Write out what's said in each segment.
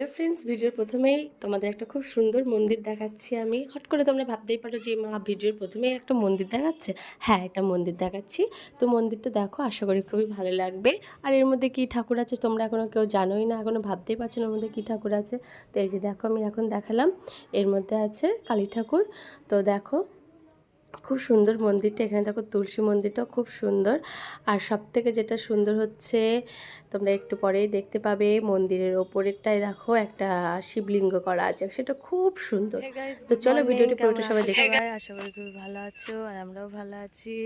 Friends ভিডিওর প্রথমেই তোমাদের একটা খুব সুন্দর মন্দির দেখাচ্ছি আমি। হট করে তোমরা ভাবতেই পারো যে, মা ভিডিওর প্রথমেই একটা মন্দির দেখাচ্ছে। হ্যাঁ একটা মন্দির দেখাচ্ছি। তো মন্দিরটা দেখো, আশা করি খুবই ভালো লাগবে। আর এর মধ্যে কি ঠাকুর আছে তোমরা এখনও কেউ জানোই না এখনও ভাবতেই পারছ না মধ্যে কী ঠাকুর আছে। তো এই যে দেখো, আমি এখন দেখালাম। এর মধ্যে আছে কালী ঠাকুর। তো দেখো খুব সুন্দর মন্দিরটা এখানে দেখো তুলসী মন্দিরটাও খুব সুন্দর। আর সব থেকে যেটা সুন্দর হচ্ছে তোমরা একটু পরেই দেখতে পাবে মন্দিরের ওপরেরটায় দেখো একটা শিবলিঙ্গ করা আছে সেটা খুব সুন্দর। তো চলো ভিডিওটি পুরোটা সবাই দেখে আশা করি খুবই ভালো আছো আর আমরাও ভালো আছি।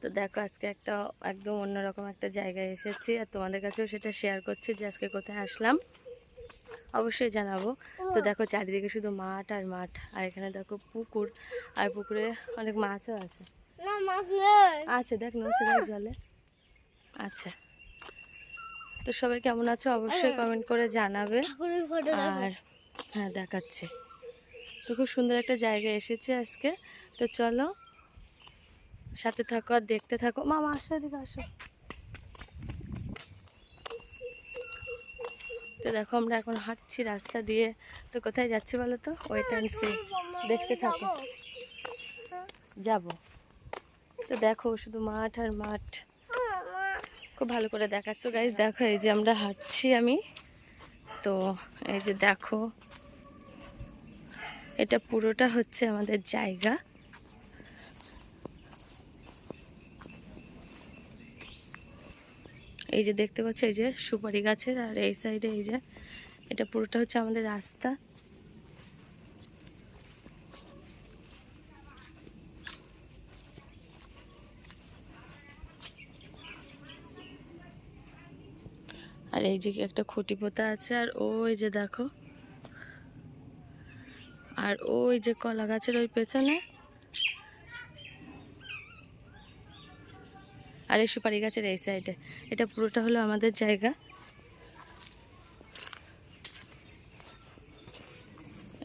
তো দেখো আজকে একটা একদম অন্যরকম একটা জায়গায় এসেছি আর তোমাদের কাছেও সেটা শেয়ার করছি যে আজকে কোথায় আসলাম। অবশ্যই জানাব। তো দেখো চারিদিকে শুধু মাঠ আর মাঠ আর এখানে দেখো পুকুর আর পুকুরে অনেক মাছও আছে। আচ্ছা দেখ দেখ জলে। আচ্ছা। তো সবাই কেমন আছো? অবশ্যই কমেন্ট করে জানাবে। আর হ্যাঁ দেখাচ্ছে। তো খুব সুন্দর একটা জায়গায় এসেছে আজকে। তো চলো সাথে থাকো আর দেখতে থাকো। মামা আসো এদিকে আসো। তো দেখো আমরা এখন হাঁটছি রাস্তা দিয়ে। তো কোথায় যাচ্ছি বলো তো? ওয়েট অ্যান্ড দেখতে থাকো। যাব। তো দেখো শুধু মাঠ আর মাঠ। খুব ভালো করে দেখাচ্ছো। গাইজ দেখো এই যে আমরা হাঁটছি আমি। তো এই যে দেখো, এটা পুরোটা হচ্ছে আমাদের জায়গা। এই যে দেখতে পাচ্ছ, এই যে সুপারি গাছের, আর এই সাইডে এই যে এটা পুরোটা হচ্ছে আমাদের রাস্তা। আর এই যে একটা খুঁটি পোতা আছে, আর ওই যে দেখো, আর ওই যে কলা গাছের ওই পেছনে আর এই সুপারি গাছের এই সাইডে এটা পুরোটা হলো আমাদের জায়গা।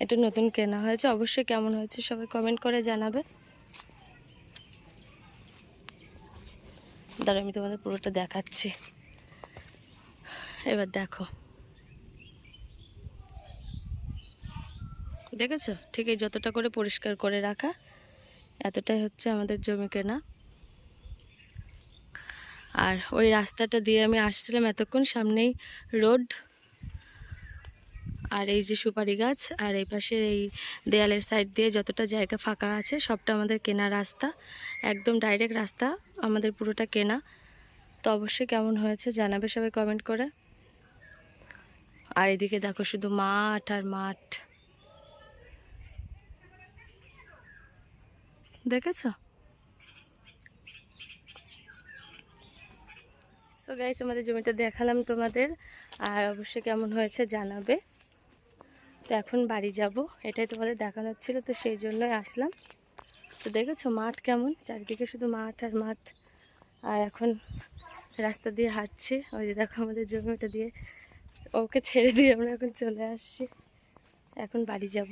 এটা নতুন কেনা হয়েছে। অবশ্যই কেমন হয়েছে সবাই কমেন্ট করে জানাবে। দাঁড়া আমি তোমাদের পুরোটা দেখাচ্ছি। এবার দেখো। দেখেছ? ঠিক এই যতটা করে পরিষ্কার করে রাখা, এতটাই হচ্ছে আমাদের জমি কেনা। আর ওই রাস্তাটা দিয়ে আমি আসছিলাম এতক্ষণ সামনেই রোড। আর এই যে সুপারি গাছ, আর এই পাশের এই দেয়ালের সাইড দিয়ে যতটা জায়গা ফাঁকা আছে সবটা আমাদের কেনা রাস্তা। একদম ডাইরেক্ট রাস্তা, আমাদের পুরোটা কেনা। তো অবশ্যই কেমন হয়েছে জানাবে সবাই কমেন্ট করে। আর এদিকে দেখো শুধু মাঠ আর মাঠ। দেখেছ? সো গাইস আমাদের জমিটা দেখালাম তোমাদের। আর অবশ্যই কেমন হয়েছে জানাবে। তো এখন বাড়ি যাব। এটাই তোমাদের দেখানোর ছিল, তো সেই জন্যই আসলাম। তো দেখেছ মাঠ কেমন? চারিদিকে শুধু মাঠ আর মাঠ। আর এখন রাস্তা দিয়ে হাঁটছি। ওই যে দেখো আমাদের জমিটা দিয়ে। ওকে ছেড়ে দিয়ে আমরা এখন চলে আসছি। এখন বাড়ি যাব।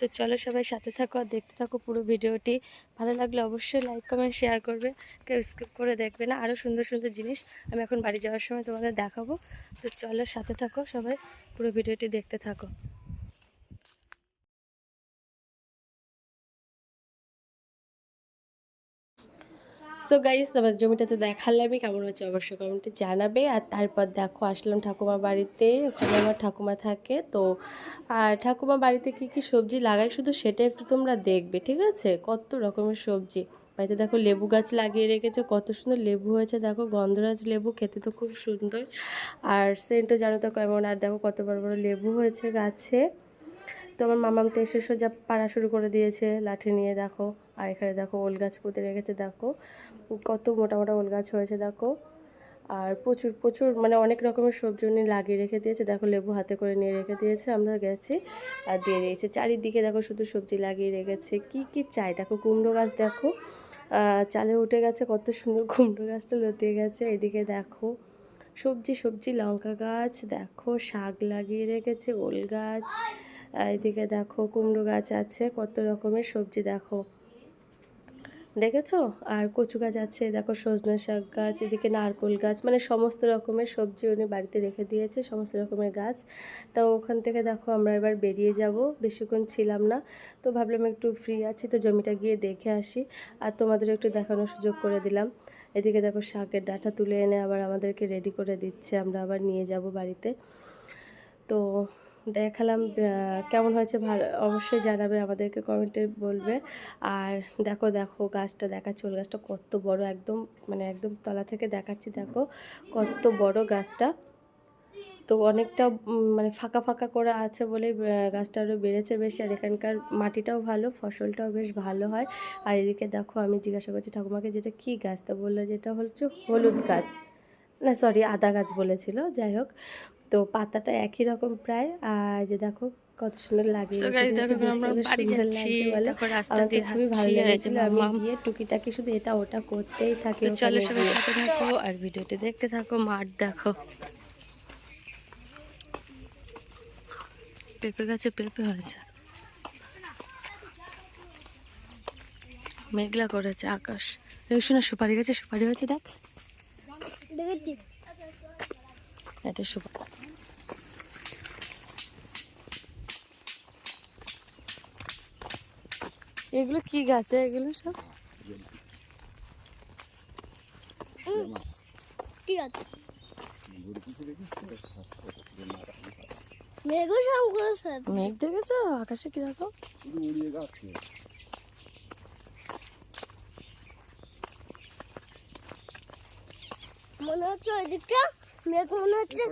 তো চলো সবাই সাথে থাকো আর দেখতে থাকো পুরো ভিডিওটি। ভালো লাগলে অবশ্যই লাইক কমেন্ট শেয়ার করবে। কেউ স্কিপ করে দেখবে না। আরও সুন্দর সুন্দর জিনিস আমি এখন বাড়ি যাওয়ার সময় তোমাদের দেখাবো। তো চলো সাথে থাকো সবাই। পুরো ভিডিওটি দেখতে থাকো। সো গাইস তোমার জমিটা তো দেখালামই কেমন হচ্ছে অবশ্যই কমেন্টে জানাবে। আর তারপর দেখো, আসলাম ঠাকুমা বাড়িতে। ওখানে আমার ঠাকুমা থাকে, তো আর ঠাকুমা বাড়িতে কি কি সবজি লাগায় শুধু সেটা একটু তোমরা দেখবে, ঠিক আছে? কত রকমের সবজি। বাড়িতে দেখো, লেবু গাছ লাগিয়ে রেখেছে, কত সুন্দর লেবু হয়েছে। দেখো, গন্ধরাজ লেবু, খেতে তো খুব সুন্দর। আর সেন্টও জানো তো কেমন, আর দেখো, কত বড় বড় লেবু হয়েছে গাছে। তো আমার মামাম তো এসে সোজা পাড়া শুরু করে দিয়েছে, লাঠি নিয়ে দেখো। আর এখানে দেখো, ওল গাছ পুঁতে রেখেছে, দেখো। কত মোটা মোটা ওল গাছ হয়েছে, দেখো। আর প্রচুর প্রচুর মানে অনেক রকমের সবজি উনি লাগিয়ে রেখে দিয়েছে। দেখো, লেবু হাতে করে নিয়ে রেখে দিয়েছে, আমরা গেছি আর দিয়ে দিয়েছে। চারিদিকে দেখো, শুধু সবজি লাগিয়ে রেখেছে। কি কি চাই? দেখো, কুমড়ো গাছ দেখো। চালে উঠে গেছে, কত সুন্দর কুমড়ো গাছটা লতিয়ে গেছে। এদিকে দেখো, সবজি সবজি, লঙ্কা গাছ, দেখো, শাক লাগিয়ে রেখেছে, ওল গাছ। এদিকে দেখো, কুমড়ো গাছ আছে, কত রকমের সবজি, দেখো। দেখেছ? আর কচু গাছ আছে, দেখো সজনে শাক গাছ, এদিকে নারকোল গাছ মানে সমস্ত রকমের সবজি উনি বাড়িতে রেখে দিয়েছে, সমস্ত রকমের গাছ। তো ওখান থেকে দেখো আমরা এবার বেরিয়ে যাব, বেশিক্ষণ ছিলাম না। তো ভাবলাম একটু ফ্রি আছি, তো জমিটা গিয়ে দেখে আসি। আর তোমাদের একটু দেখানোর সুযোগ করে দিলাম। এদিকে দেখো শাকের ডাঁটা তুলে এনে আবার আমাদেরকে রেডি করে দিচ্ছে, আমরা আবার নিয়ে যাব বাড়িতে। তো দেখালাম কেমন হয়েছে ভালো, অবশ্যই জানাবে, আমাদেরকে কমেন্টে বলবে। আর দেখো দেখো, গাছটা দেখাচ্ছি ওল গাছটা কত বড়, একদম মানে একদম তলা থেকে দেখাচ্ছি, দেখো, কত বড় গাছটা। তো অনেকটা মানে ফাঁকা ফাঁকা করে আছে বলে গাছটা আরও বেড়েছে বেশি, আর এখানকার মাটিটাও ভালো, ফসলটাও বেশ ভালো হয়। আর এদিকে দেখো, আমি জিজ্ঞাসা করছি ঠাকুমাকে যেটা কী গাছ? তা বলল যেটা হচ্ছে হলুদ গাছ। না সরি আদা গাছ বলেছিল, যাই হোক। তো পাতাটা একই রকম প্রায়। আর যে দেখো কত সুন্দর লাগে খুবই ভালো লেগেছিল। আমি। গিয়ে টুকিটাকি শুধু এটা ওটা করতেই থাকি তো চলো সবাই সাথে থাকো আর ভিডিওটি দেখতে থাকো মাঠ দেখো। পেঁপে গাছে পেঁপে হয়েছে। মেঘলা করেছে আকাশ। শোনা সুপারি গাছে সুপারি হয়েছে দেখ। এটা সুপারি। এগুলো কি গাছে? এগুলো সব? কি আছে মেঘও মেঘ দেখেছ? আকাশে কীরকম মনে হচ্ছে ওই দিকটা মেঘ মনে হচ্ছে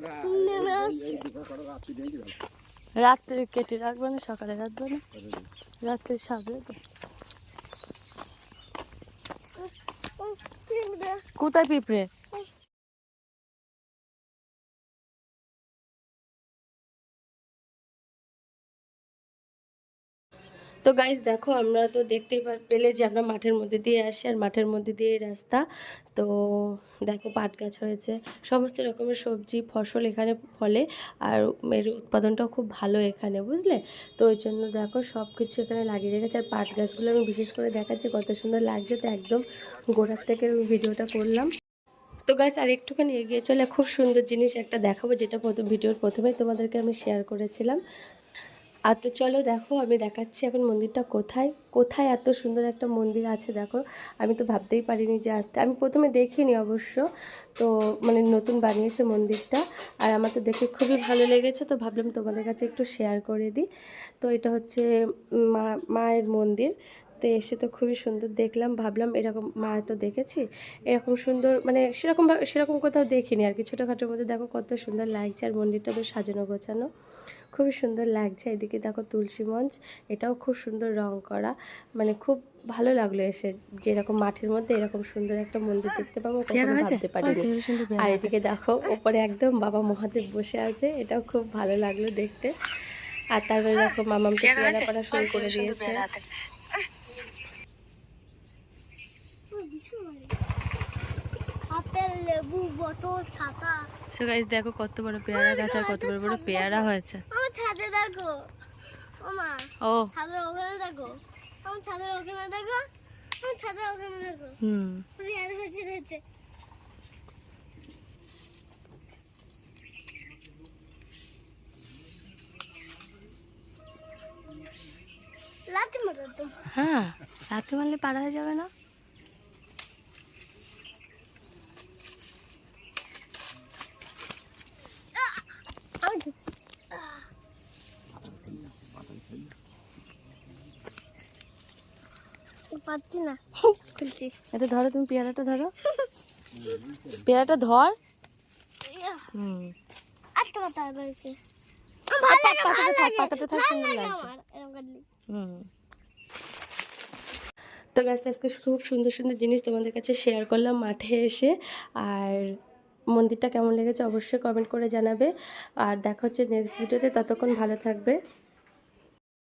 নেমে আসছে রাত্রে কেটে রাখবে না? সকালে রাখবে না? রাত্রে সাজবে তো উম, পিঁপড়ে। কোথায় পিঁপড়ে? তো গাইস দেখো, আমরা তো দেখতেই পেলে যে আমরা মাঠের মধ্যে দিয়ে আসি আর মাঠের মধ্যে দিয়ে রাস্তা। তো দেখো, পাট গাছ হয়েছে, সমস্ত রকমের সবজি, ফসল এখানে ফলে আর এর উৎপাদনটাও খুব ভালো এখানে, বুঝলে? তো ওই জন্য দেখো সব কিছু এখানে লাগিয়ে রেখেছে। আর পাট গাছগুলো আমি বিশেষ করে দেখাচ্ছি, কত সুন্দর লাগছে তো একদম গোড়ার থেকে ভিডিওটা করলাম। তো গাছ আর একটুখানি এগিয়ে চলে, খুব সুন্দর জিনিস একটা দেখাবো, যেটা প্রথম ভিডিওর প্রথমেই তোমাদেরকে আমি শেয়ার করেছিলাম। আর তো চলো দেখো, আমি দেখাচ্ছি এখন মন্দিরটা কোথায়। কোথায় এত সুন্দর একটা মন্দির আছে দেখো। আমি তো ভাবতেই পারিনি যে আসতে। আমি প্রথমে দেখিনি অবশ্য। তো মানে নতুন বানিয়েছে মন্দিরটা। আর আমার তো দেখে খুবই ভালো লেগেছে, তো ভাবলাম তোমাদের কাছে একটু শেয়ার করে দিই। তো এটা হচ্ছে মা, মায়ের মন্দির। তো এসে তো খুবই সুন্দর দেখলাম, ভাবলাম এরকম মা তো দেখেছি। এরকম সুন্দর মানে সেরকম ভা- সেরকম কোথাও দেখিনি আর কি। ছোটোখাটোর মধ্যে দেখো কত সুন্দর লাগছে আর মন্দিরটা বেশ সাজানো গোছানো। খুবই সুন্দর লাগছে। এদিকে দেখো তুলসী মঞ্চ এটাও খুব সুন্দর রং করা। মানে খুব ভালো লাগল এসে। যে এরকম মাঠের মধ্যে এরকম সুন্দর একটা মন্দির দেখতে পাবো কখনো ভাবতে পারিনি। সুন্দর আর এদিকে দেখো ওপরে একদম বাবা মহাদেব বসে আছে এটাও খুব ভালো লাগল দেখতে। আর তারপরে দেখো মামামকে পেয়ারা করা শুরু করে দিয়েছে। আপেল লেবু বোতল ছাতা। সো গাইস দেখো কত বড় পেয়ারা গাছ আর কত বড় বড় পেয়ারা হয়েছে। ছাদে দেখো। ও মা ও। ছাদের ওখানে দেখো। আমার ছাদের ওখানে দেখো। আমার ছাদের ওখানে দেখো। হুম। রিয়ার হচ্ছে রয়েছে। লাঠি মারো তো। হ্যাঁ রাতে মারলে পারা হয়ে যাবে না আমি ঢুকছি। পারছি না। খুলছি। এটা ধরো তুমি পেয়ারাটা ধরো। পেয়ারাটা ধর। হুম। আটটা পাতা রয়েছে পাতাটা থাক সুন্দর লাগছে। হুম। তো গাছ আজকে খুব সুন্দর সুন্দর জিনিস তোমাদের কাছে শেয়ার করলাম মাঠে এসে। আর মন্দিরটা কেমন লেগেছে অবশ্যই কমেন্ট করে জানাবে। আর দেখা হচ্ছে নেক্সট ভিডিওতে ততক্ষণ ভালো থাকবে।